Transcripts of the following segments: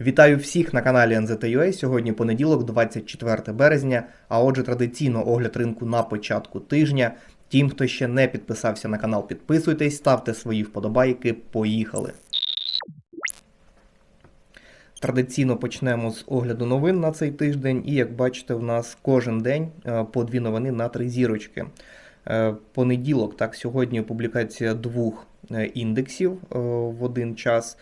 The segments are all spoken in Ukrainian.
Вітаю всіх на каналі NZTUA. Сьогодні понеділок, 24 березня. А отже, традиційно огляд ринку на початку тижня. Тим, хто ще не підписався на канал, підписуйтесь, ставте свої вподобайки. Поїхали. Традиційно почнемо з огляду новин на цей тиждень. І як бачите, в нас кожен день е, по дві новини на три зірочки. Е, Понеділок, так, сьогодні публікація двох е, індексів в один час.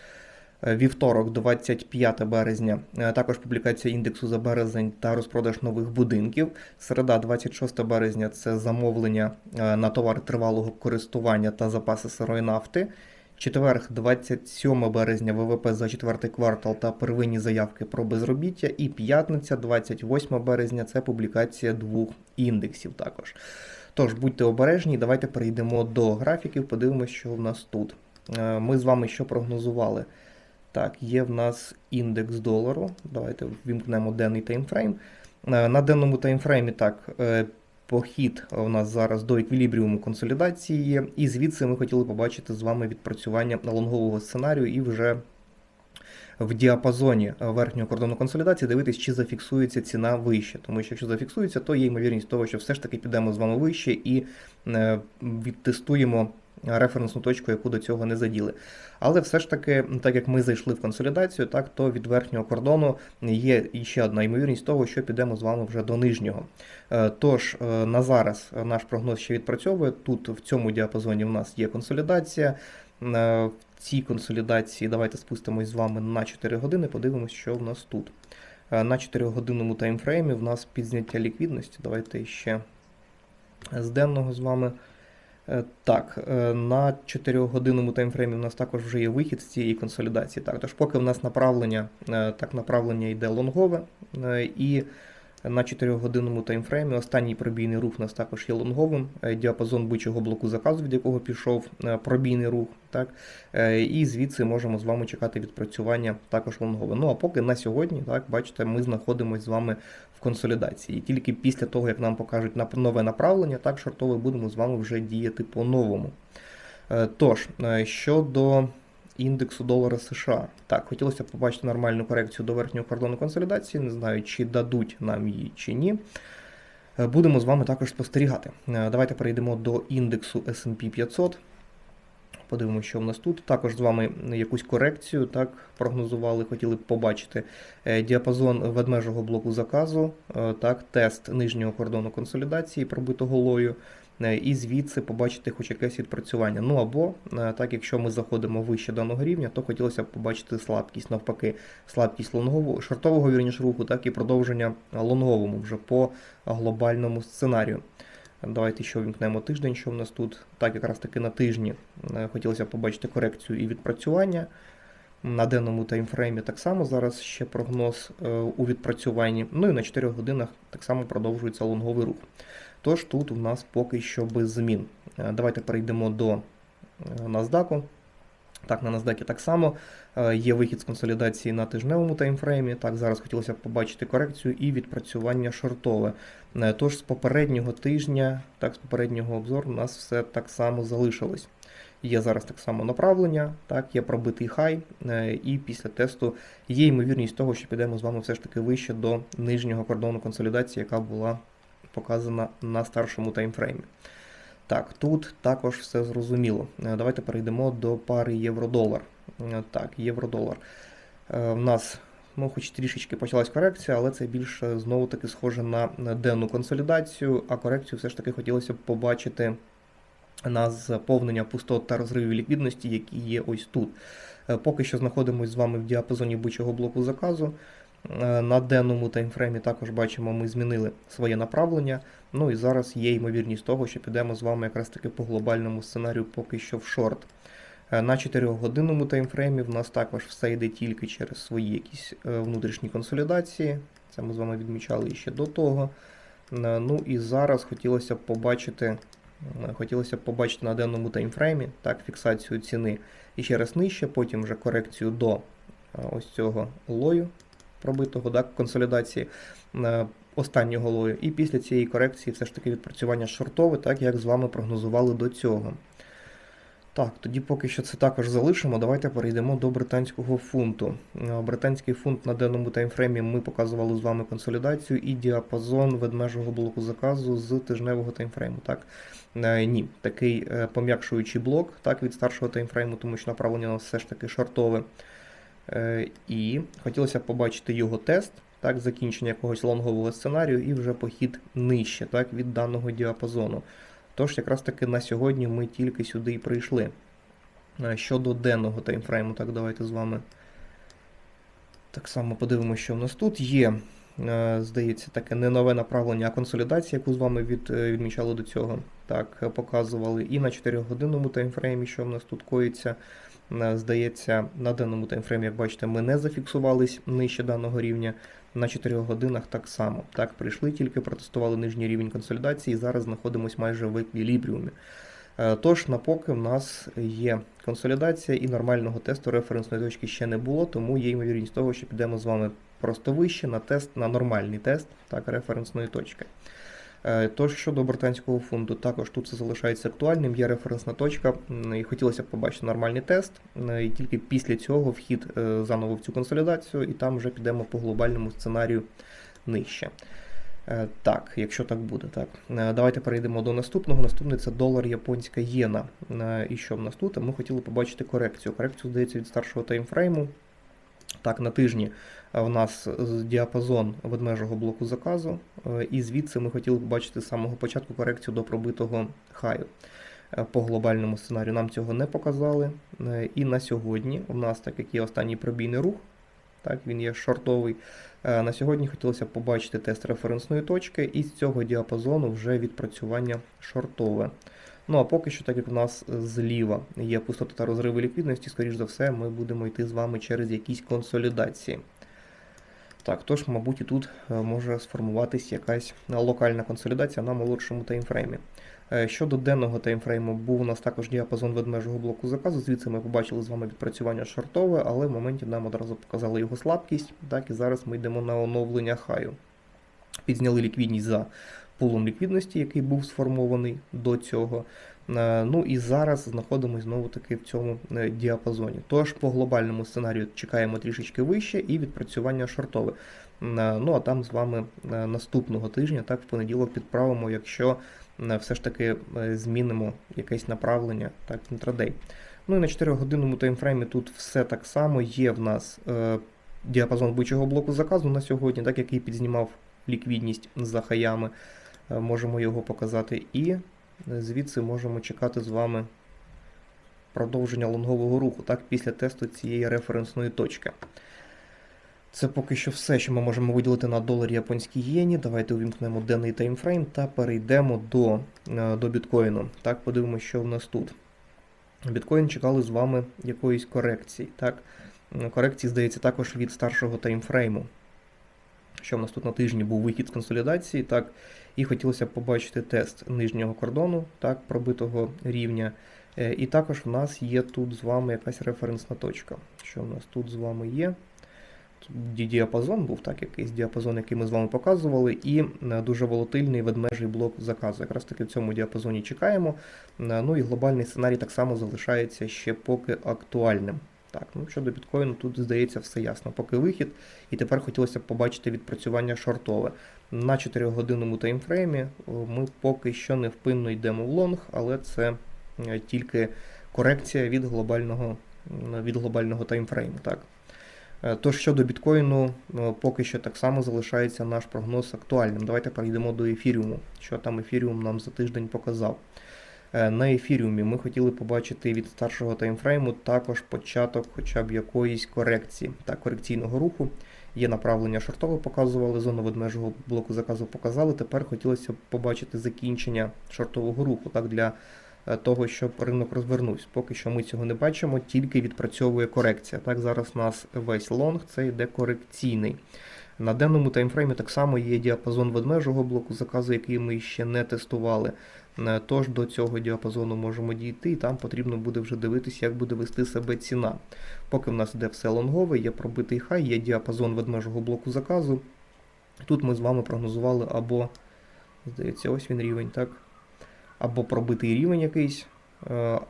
Е, Вівторок, 25 березня, е, також публікація індексу за березень та розпродаж нових будинків. Середа, 26 березня, це замовлення е, на товари тривалого користування та запаси сирої нафти. Четверг, 27 березня, ВВП за четвертий квартал та первинні заявки про безробіття. І п'ятниця, 28 березня, це публікація двох індексів також. Тож будьте обережні, давайте перейдемо до графіків, подивимося, що в нас тут. Ми з вами що прогнозували? Так, є в нас індекс долару. Давайте вімкнемо денний таймфрейм. Е, На денному таймфреймі так, е, похід у нас зараз до еквілібріуму консолідації є. І звідси ми хотіли побачити з вами відпрацювання лонгового сценарію і вже в діапазоні верхнього кордону консолідації дивитись, чи зафіксується ціна вище. Тому що якщо зафіксується, то є ймовірність того, що все ж таки підемо з вами вище і е, відтестуємо референсну точку, яку до цього не заділи. Але все ж таки, так як ми зайшли в консолідацію, так то від верхнього кордону є ще одна ймовірність того, що підемо з вами вже до нижнього. Е, Тож е, на зараз наш прогноз ще відпрацьовує. Тут в цьому діапазоні в нас є консолідація. Е, В цій консолідації давайте спустимось з вами на 4 години, подивимось, що в нас тут. На 4-годинному таймфреймі в нас підзняття ліквідності. Давайте ще з денного з вами. Е, Так, е, на 4-годинному таймфреймі в нас також вже є вихід з цієї консолідації. Так, тож поки в нас направлення, е, так направлення йде лонгове, і на 4-годинному таймфреймі останній пробійний рух у нас також є лонговим. Е, Діапазон бичого блоку заказу, від якого пішов е, пробійний рух. Так, Е, і звідси можемо з вами чекати відпрацювання також лонгове. Ну а поки на сьогодні, так, бачите, ми знаходимося з вами в консолідації. І тільки після того, як нам покажуть нове направлення, так шортове будемо з вами вже діяти по-новому. Тож, щодо індексу долара США, так, хотілося б побачити нормальну корекцію до верхнього кордону консолідації. Не знаю, чи дадуть нам її чи ні. Е, Будемо з вами також спостерігати. Е, Давайте перейдемо до індексу SP 500. Подивимося, що в нас тут. Також з вами якусь корекцію так прогнозували, хотіли б побачити Е, діапазон ведмежого блоку заказу, так, тест нижнього кордону консолідації, пробитого лою, і звідси побачити хоч якесь відпрацювання. Ну або е, так, якщо ми заходимо вище даного рівня, то хотілося б побачити слабкість, навпаки, слабкість лонгового, шортового вірніш руху, так і продовження лонговому вже по глобальному сценарію. Давайте ще вімкнемо тиждень, що в нас тут. Так, якраз таки на тижні е, хотілося б побачити корекцію і відпрацювання. На денному таймфреймі так само зараз ще прогноз е, у відпрацюванні. Ну і на 4 годинах так само продовжується лонговий рух. Тож тут у нас поки що без змін. Е, Давайте перейдемо до е, NASDAQ. Так, на NASDAQ так само е, є вихід з консолідації на тижневому таймфреймі. Так, зараз хотілося б побачити корекцію і відпрацювання шортове. Тож з попереднього тижня, так, з попереднього обзору у нас все так само залишилось. Є зараз так само направлення, так, є пробитий хай, і після тесту є ймовірність того, що підемо з вами все ж таки вище до нижнього кордону консолідації, яка була показана на старшому таймфреймі. Так, тут також все зрозуміло. Е, Давайте перейдемо до пари євро-долар. Е, Так, євро-долар. Е, В нас, ну, хоч трішечки почалась корекція, але це більше знову таки схоже на денну консолідацію, а корекцію все ж таки хотілося б побачити на заповнення пустот та розривів ліквідності, які є ось тут. Поки що знаходимося з вами в діапазоні бичого блоку заказу. Е, На денному таймфреймі також бачимо, ми змінили своє направлення. Ну і зараз є ймовірність того, що підемо з вами якраз таки по глобальному сценарію поки що в шорт. Е, На 4-годинному таймфреймі в нас також все йде тільки через свої якісь е, внутрішні консолідації. Це ми з вами відмічали ще до того. Ну і зараз хотілося б побачити, хотілося б побачити на денному таймфреймі так, фіксацію ціни і ще раз нижче, потім вже корекцію до ось цього лою пробитого так, консолідації е, останнього лою. І після цієї корекції все ж таки відпрацювання шортове, так як з вами прогнозували до цього. Так, тоді поки що це також залишимо. Давайте перейдемо до британського фунту. Е, Британський фунт на денному таймфреймі ми показували з вами консолідацію і діапазон ведмежого блоку заказу з тижневого таймфрейму. Так? Е, Ні, такий пом'якшуючий блок так, від старшого таймфрейму, тому що направлення у нас все ж таки шортове. Е, І хотілося побачити його тест, так, закінчення якогось лонгового сценарію і вже похід нижче так, від даного діапазону. Тож, якраз таки на сьогодні ми тільки сюди і прийшли. Е, Щодо денного таймфрейму, так давайте з вами так само подивимося, що в нас тут є. е, Здається, таке не нове направлення, а консолідація, яку з вами від, відмічали до цього. Так, показували. І на 4-годинному таймфреймі, що в нас тут коїться. Е, Здається, на даному таймфреймі, як бачите, ми не зафіксувались нижче даного рівня. На 4 годинах так само. Так, прийшли тільки, протестували нижній рівень консолідації, і зараз знаходимося майже в еквілібріумі. Е, Тож, на поки в нас є консолідація і нормального тесту референсної точки ще не було, тому є ймовірність того, що підемо з вами просто вище на тест, на нормальний тест так, референсної точки. Е, Тож щодо британського фунту, також тут це залишається актуальним, є референсна точка, і хотілося б побачити нормальний тест, е, і тільки після цього вхід е, заново в цю консолідацію, і там вже підемо по глобальному сценарію нижче. Так, якщо так буде, так. Давайте перейдемо до наступного. Наступний це долар японська єна. І що в нас тут? Ми хотіли побачити корекцію. Корекцію здається від старшого таймфрейму. Так, на тижні е, в нас діапазон ведмежого блоку заказу, е, і звідси ми хотіли побачити з самого початку корекцію до пробитого хаю. Е, По глобальному сценарію нам цього не показали. Е, І на сьогодні у нас, так як є останній пробійний рух, так, він є шортовий. Е, На сьогодні хотілося б побачити тест референсної точки і з цього діапазону вже відпрацювання шортове. Ну а поки що, так як у нас зліва є пустота та розриви ліквідності, скоріш за все, ми будемо йти з вами через якісь консолідації. Так, тож, мабуть, і тут е, може сформуватись якась е, локальна консолідація на молодшому таймфреймі. Е, Щодо денного таймфрейму, був у нас також діапазон ведмежого блоку заказу. Звідси ми побачили з вами відпрацювання шортове, але в моменті нам одразу показали його слабкість. Так, і зараз ми йдемо на оновлення хаю. Підзняли ліквідність за пулом ліквідності, який був сформований до цього. Е, Ну і зараз знаходимося знову таки в цьому е, діапазоні. Тож по глобальному сценарію чекаємо трішечки вище і відпрацювання шортове. Е, Ну а там з вами наступного тижня, так, в понеділок підправимо, якщо все ж таки змінимо якесь направлення, так, інтрадей. Ну і на 4-годинному таймфреймі тут все так само. Є в нас діапазон бичого блоку заказу на сьогодні, так, який підзнімав ліквідність за хаями. Можемо його показати. І звідси можемо чекати з вами продовження лонгового руху, так, після тесту цієї референсної точки. Це поки що все, що ми можемо виділити на доларі японській єні. Давайте увімкнемо денний таймфрейм та перейдемо до, е, до біткоїну. Так, подивимося, що в нас тут. Біткоін чекали з вами якоїсь корекції. Так? Корекції, здається, також від старшого таймфрейму. Що в нас тут на тижні був вихід з консолідації, так, і хотілося б побачити тест нижнього кордону, так, пробитого рівня. Е, І також в нас є тут з вами якась референсна точка. Що в нас тут з вами є? Тут діапазон був так, якийсь діапазон, який ми з вами показували, і е, дуже волатильний ведмежий блок заказу. Якраз таки в цьому діапазоні чекаємо. Е, Ну і глобальний сценарій так само залишається ще поки актуальним. Так, ну щодо біткоїну, тут здається все ясно. Поки вихід, і тепер хотілося б побачити відпрацювання шортове. На 4-годинному таймфреймі ми поки що невпинно йдемо в лонг, але це е, тільки корекція від глобального, від глобального таймфрейму. Так. Е, Тож щодо біткоїну, е, поки що так само залишається наш прогноз актуальним. Давайте перейдемо до ефіріуму. Що там ефіріум нам за тиждень показав. Е, На ефіріумі ми хотіли побачити від старшого таймфрейму також початок хоча б якоїсь корекції та корекційного руху. Є направлення шортове показували, зону ведмежого блоку заказу показали. Тепер хотілося б побачити закінчення шортового руху так, для е, того, щоб ринок розвернувся. Поки що ми цього не бачимо, тільки відпрацьовує корекція. Так, зараз у нас весь лонг це йде корекційний. На денному таймфреймі так само є діапазон ведмежого блоку заказу, який ми ще не тестували. Е, Тож до цього діапазону можемо дійти, і там потрібно буде вже дивитися, як буде вести себе ціна. Поки в нас йде все лонгове, є пробитий хай, є діапазон ведмежого блоку заказу. Тут ми з вами прогнозували або, здається, ось він рівень, так? Або пробитий рівень якийсь,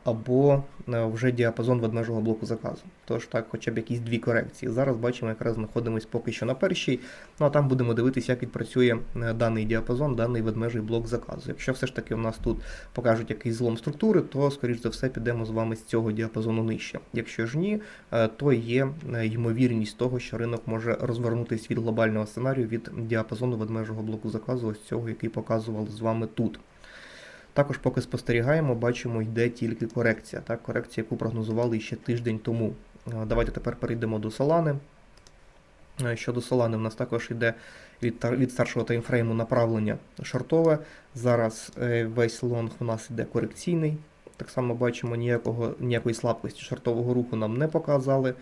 або е, вже діапазон ведмежого блоку заказу. Тож так, хоча б якісь дві корекції. Зараз бачимо, якраз знаходимось поки що на першій. Ну а там будемо дивитися, як відпрацює е, даний діапазон, даний ведмежий блок заказу. Якщо все ж таки у нас тут покажуть якийсь злом структури, то скоріш за все підемо з вами з цього діапазону нижче. Якщо ж ні, е, то є е, ймовірність того, що ринок може розвернутися від глобального сценарію від діапазону ведмежого блоку заказу, ось цього, який показували з вами тут. Також, поки спостерігаємо, бачимо, йде тільки корекція. Так, корекція, яку прогнозували ще тиждень тому. Давайте тепер перейдемо до Solana. Щодо Solana, в нас також йде від, від старшого таймфрейму направлення шортове. Зараз е, весь лонг у нас йде корекційний. Так само бачимо, ніякого, ніякої слабкості шортового руху нам не показали.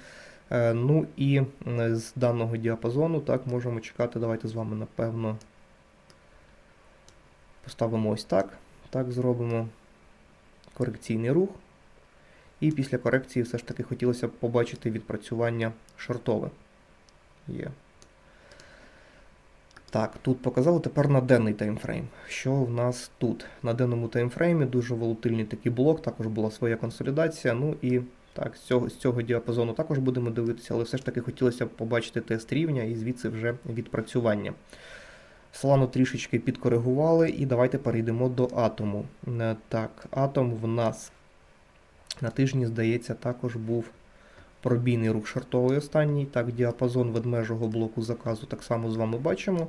Е, Ну і з даного діапазону так можемо чекати. Давайте з вами, напевно, поставимо ось так. Так, зробимо корекційний рух. І після корекції все ж таки хотілося б побачити відпрацювання шортове. Є. Так, тут показали тепер на денний таймфрейм. Що в нас тут? На денному таймфреймі дуже волатильний такий блок, також була своя консолідація. Ну і так, з цього, з цього діапазону також будемо дивитися, але все ж таки хотілося б побачити тест рівня і звідси вже відпрацювання. Солану трішечки підкоригували, і давайте перейдемо до атому. Е, Так, атом в нас на тижні, здається, також був пробійний рух шортовий останній. Так, діапазон ведмежого блоку заказу так само з вами бачимо.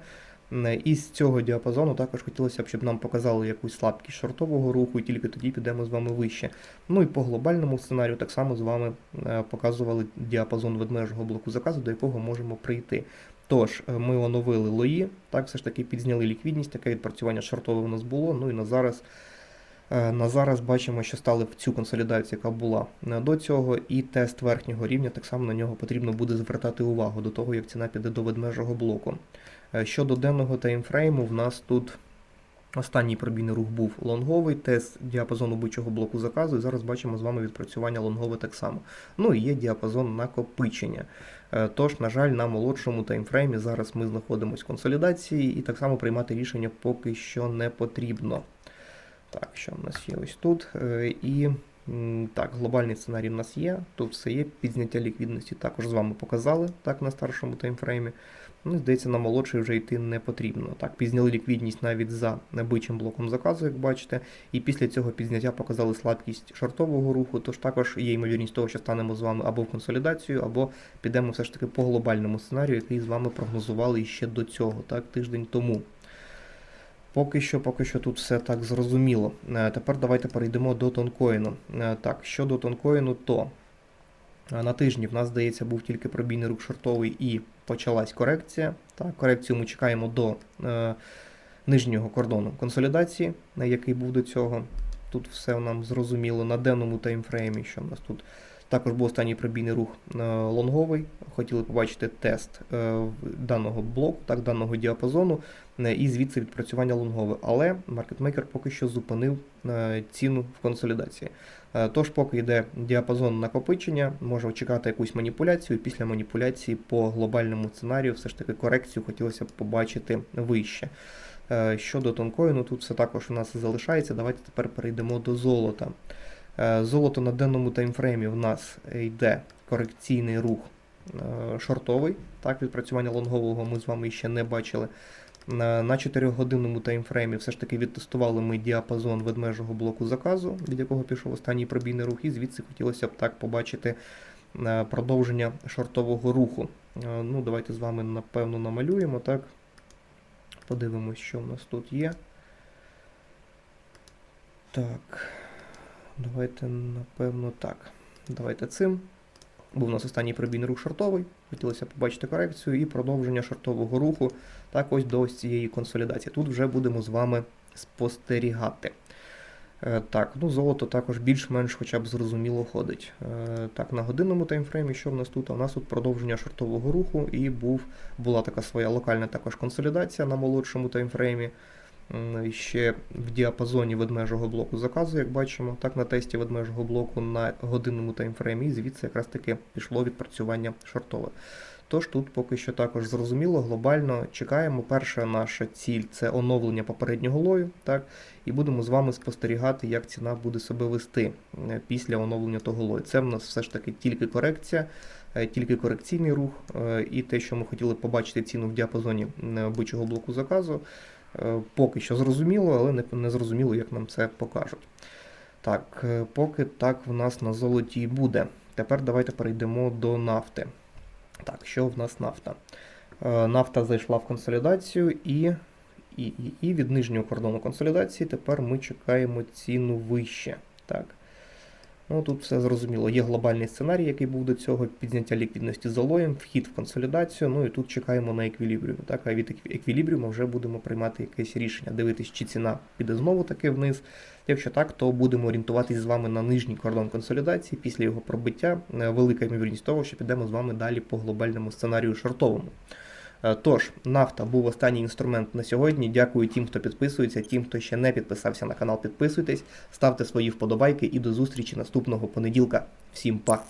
Е, І з цього діапазону також хотілося б, щоб нам показали якусь слабкість шортового руху, і тільки тоді підемо з вами вище. Ну і по глобальному сценарію так само з вами е, показували діапазон ведмежого блоку заказу, до якого можемо прийти. Тож, е, ми оновили лої, так, все ж таки підзняли ліквідність, таке відпрацювання шортове у нас було. Ну і на зараз, е, на зараз бачимо, що стали в цю консолідацію, яка була е, до цього, і тест верхнього рівня, так само на нього потрібно буде звертати увагу до того, як ціна піде до ведмежого блоку. Щодо денного таймфрейму, в нас тут останній пробійний рух був лонговий, тест діапазону бичого блоку заказу, і зараз бачимо з вами відпрацювання лонгове так само. Ну і є діапазон накопичення. Е, Тож, на жаль, на молодшому таймфреймі зараз ми знаходимося в консолідації і так само приймати рішення поки що не потрібно. Так, що в нас є ось тут. Е, І так, глобальний сценарій в нас є. Тут все є. Підзняття ліквідності також з вами показали так на старшому таймфреймі. Ну, здається, на молодший вже йти не потрібно. Так, підзняли ліквідність навіть за небичим блоком заказу, як бачите. І після цього підзняття показали слабкість шортового руху, тож також є ймовірність того, що станемо з вами або в консолідацію, або підемо все ж таки по глобальному сценарію, який з вами прогнозували ще до цього, так, тиждень тому. Поки що, поки що тут все так зрозуміло. Е, Тепер давайте перейдемо до тонкоїну. Е, Так, щодо тонкоїну, то е, на тижні в нас, здається, був тільки пробійний рух шортовий і почалась корекція. Так, корекцію ми чекаємо до е, нижнього кордону консолідації, який був до цього. Тут все нам зрозуміло на денному таймфреймі, що в нас тут також був останній пробійний рух е, лонговий. Хотіли побачити тест е, даного блоку, так, даного діапазону, е, і звідси відпрацювання лонгове. Але маркетмейкер поки що зупинив ціну в консолідації. Тож, поки йде діапазон накопичення, може чекати якусь маніпуляцію. Після маніпуляції по глобальному сценарію все ж таки корекцію хотілося б побачити вище. Щодо тонкоїну, тут все також у нас залишається. Давайте тепер перейдемо до золота. Е, Золото на денному таймфреймі в нас йде корекційний рух е, шортовий. Так, відпрацювання лонгового ми з вами ще не бачили. На на 4-годинному таймфреймі все ж таки відтестували ми діапазон ведмежого блоку заказу, від якого пішов останній пробійний рух, і звідси хотілося б так побачити е, продовження шортового руху. Е, Ну, Давайте з вами напевно намалюємо, так. Подивимось, що в нас тут є. Так. Давайте, напевно, так. Давайте цим. Був у нас останній пробійний рух шортовий. Хотілося побачити корекцію і продовження шортового руху. Так, ось до ось цієї консолідації. Тут вже будемо з вами спостерігати. Е, Так, ну золото також більш-менш хоча б зрозуміло ходить. Е, Так, на годинному таймфреймі, що в нас тут? У нас тут продовження шортового руху і був, була така своя локальна також консолідація на молодшому таймфреймі. Ще в діапазоні ведмежого блоку заказу, як бачимо, так на тесті ведмежого блоку на годинному таймфреймі, звідси якраз таки пішло відпрацювання шортове. Тож тут поки що також зрозуміло, глобально чекаємо. Перша наша ціль це оновлення попереднього лою, так, і будемо з вами спостерігати, як ціна буде себе вести е, після оновлення того лою. Це в нас все ж таки тільки корекція, тільки корекційний рух, е, і те, що ми хотіли побачити ціну в діапазоні е, бичого блоку заказу, е, поки що зрозуміло, але не, зрозуміло, як нам це покажуть. Так, е, поки так в нас на золоті і буде. Тепер давайте перейдемо до нафти. Так, що в нас нафта? Е, Нафта зайшла в консолідацію і, і, і від нижнього кордону консолідації тепер ми чекаємо ціну вище. Так. Ну, тут все зрозуміло. Є глобальний сценарій, який був до цього, підняття ліквідності залоєм, вхід в консолідацію. Ну і тут чекаємо на еквілібріум. Так, а від екві- еквілібріуму вже будемо приймати якесь рішення, дивитись, чи ціна піде знову таки вниз. Якщо так, то будемо орієнтуватись з вами на нижній кордон консолідації після його пробиття. Е, Велика ймовірність того, що підемо з вами далі по глобальному сценарію шортовому. Е, Тож, нафта був останній інструмент на сьогодні. Дякую тим, хто підписується, тим, хто ще не підписався на канал, підписуйтесь, ставте свої вподобайки і до зустрічі наступного понеділка. Всім па!